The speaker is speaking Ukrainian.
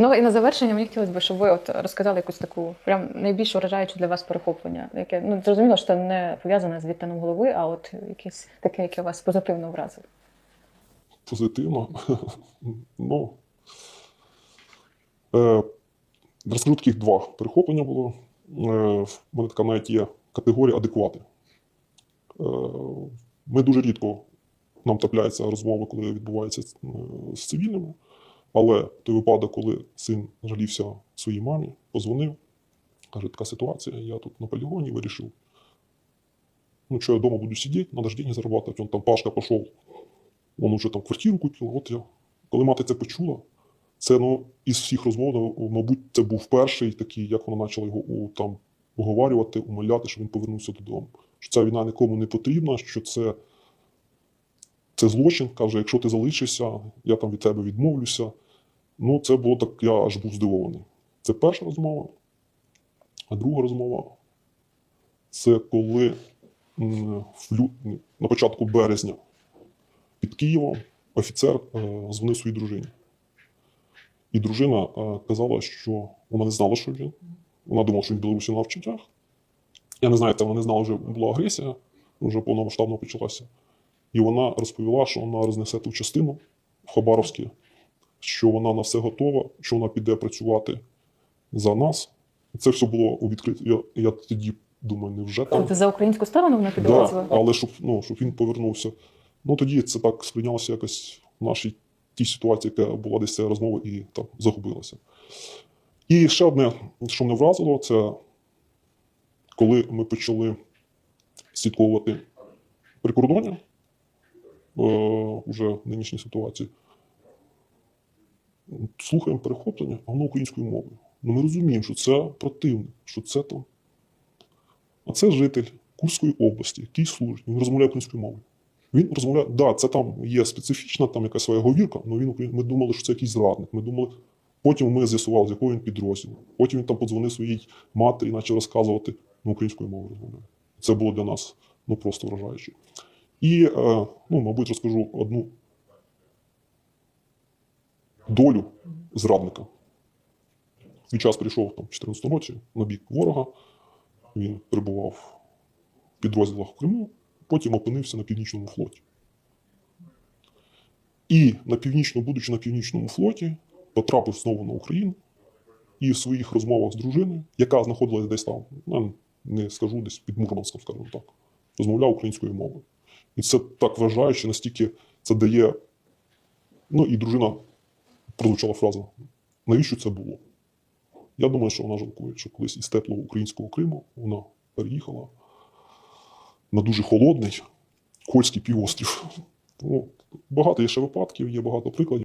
Ну і на завершення мені хотілося б, щоб ви от розказали якусь таку прям найбільш вражаючу для вас перехоплення, яке ну зрозуміло, що це не пов'язане з відтином голови, а от якесь таке, яке вас позитивно вразило. позитивно. ну, е, розкажу два перехоплення було. В мене така навіть є категорія адеквати. Е, ми дуже рідко нам трапляються розмови, коли відбуваються е, з цивільними. Але той випадок, коли син жалівся своїй мамі, позвонив, каже, така ситуація, я тут на полігоні вирішив. Ну, що я вдома буду сидіти, надо ж деньги заробляти. Он там Пашка пішов он уже там квартиру купив. От я. Коли мати це почула, це ну, із всіх розмов, мабуть, це був перший такий, як вона почала його у, там, уговарювати, умоляти, щоб він повернувся додому. Що ця війна нікому не потрібна, що це, це злочин. Каже, якщо ти залишишся, я там від тебе відмовлюся. Ну, це було так, я аж був здивований. Це перша розмова. А друга розмова це коли в лю... на початку березня під Києвом офіцер е, дзвонив своїй дружині. І дружина е, казала, що вона не знала, що він. Вона думала, що він Білорусі на навчаннях. Я не знаю, там вона не знала, вже була агресія, вже повномасштабно почалася. І вона розповіла, що вона рознесе ту частину в Хабаровській, що вона на все готова, що вона піде працювати за нас. І це все було у відкритті. Я, я тоді думаю, невже там. Тобто за українську сторону вона Да, але щоб, ну, щоб він повернувся. Ну тоді це так сприйнялося якось в нашій тій ситуації, яка була десь ця розмова, і там загубилося. І ще одне, що мене вразило, це коли ми почали слідковувати прикордоння е, уже в нинішній ситуації. Слухаємо перехоплення, а воно українською мовою. Ну ми розуміємо, що це противник, що це там. А це житель Курської області, який служить, він розмовляє українською мовою. Він розмовляє, да, це там є специфічна, там якась своя говірка, але він ми думали, що це якийсь зрадник. Ми думали, потім ми з'ясували, з якого він підрозділу. Потім він там подзвонив своїй матері і почав розказувати ну, українською мовою розмовляє. Це було для нас ну, просто вражаюче. І, е, ну, мабуть, розкажу одну долю зрадника. Свій час прийшов там, в 2014 році на бік ворога. Він перебував в підрозділах в Криму, потім опинився на північному флоті. І на північно, будучи на північному флоті, потрапив знову на Україну і в своїх розмовах з дружиною, яка знаходилась десь там, ну, не скажу, десь під Мурманськом, скажімо так, розмовляв українською мовою. І це так вражаюче, настільки це дає. Ну і дружина прозвучала фраза: навіщо це було? Я думаю, що вона жалкує, що колись із теплого українського Криму вона переїхала на дуже холодний Кольський півострів. Ну, багато є ще випадків, є багато прикладів.